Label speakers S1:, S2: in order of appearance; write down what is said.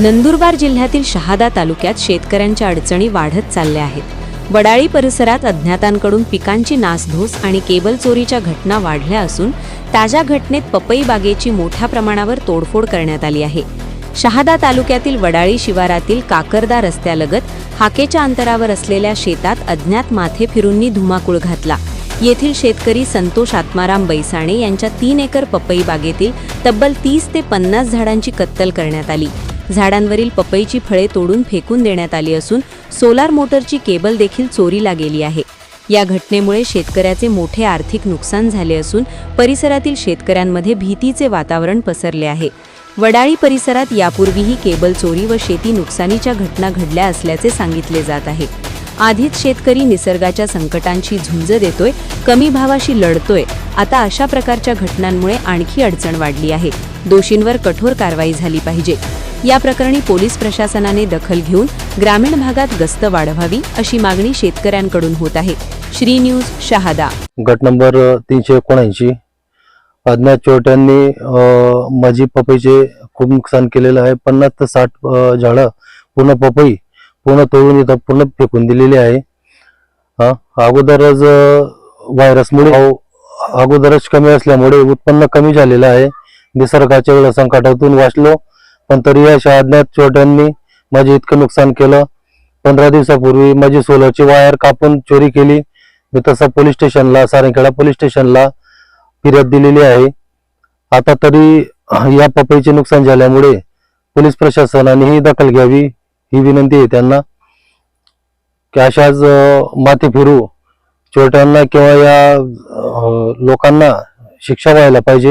S1: नंदुरबार जिल्ह्यातील शहादा तालुक्यात शेतकऱ्यांच्या अडचणी वाढत चालल्या आहेत. वडाळी परिसरात अज्ञातांकडून पिकांची नासधूस आणि केबल चोरीच्या घटना वाढल्या असून ताज्या घटनेत पपई बागेची मोठ्या प्रमाणावर तोडफोड करण्यात आली आहे. शहादा तालुक्यातील वडाळी शिवारातील काकरदा रस्त्यालगत हाकेच्या अंतरावर असलेल्या शेतात अज्ञात माथे फिरूंनी धुमाकूळ घातला. येथील शेतकरी संतोष आत्माराम बैसाणे यांच्या तीन एकर पपई बागेतील तब्बल तीस ते पन्नास झाडांची कत्तल करण्यात आली. झाडांवरील पपईची फळे तोडून फेकून देण्यात आली असून सोलार मोटरची केबल देखील चोरीला गेली आहे. या घटनेमुळे शेतकऱ्याचे मोठे आर्थिक नुकसान झाले असून परिसरातील शेतकऱ्यांमध्ये भीतीचे वातावरण पसरले आहे. वडाळी परिसरात यापूर्वीही केबल चोरी व शेती नुकसानीच्या घटना घडल्या असल्याचे सांगितले जात आहे. आधीच शेतकरी निसर्गाच्या संकटांशी झुंज देतोय कमी भावाशी लढतोय. आता अशा प्रकारच्या घटनांमुळे आणखी अडचण वाढली आहे. दोषींवर कठोर कारवाई झाली पाहिजे. या प्रकरणी पोलीस प्रशासनाने दखल घेऊन ग्रामीण भागात गस्त वाढवावी अशी मागणी शेतकऱ्यांकडून होत आहे. श्री न्यूज शहादा.
S2: गट नंबर तीनशे एकोणऐंशी. अज्ञात चोरट्यांनी माझी पपईचे खूप नुकसान केलेलं आहे. पन्नास ते साठ झाडं पूर्ण पपई पूर्ण तोडून इथं पूर्ण फेकून दिलेली आहे. अगोदरच व्हायरसमुळे अगोदरच कमी असल्यामुळे उत्पन्न कमी झालेलं आहे. निसर्गाच्या वेळेस संकटातून वाचलो. पण तरी या अज्ञात चोरट्यांनी माझे इतकं नुकसान केलं. पंधरा दिवसापूर्वी माझी सोलरची वायर कापून चोरी केली. मी तसं पोलीस स्टेशनला सारंगखेडा पोलीस स्टेशनला फिर्याद दिलेली आहे. आता तरी या पपईचे नुकसान झाल्यामुळे पोलीस प्रशासनाने ही दखल घ्यावी ही विनंती आहे त्यांना. की अशाच माती फिरू. चोरट्यांना किंवा या लोकांना शिक्षा व्हायला पाहिजे.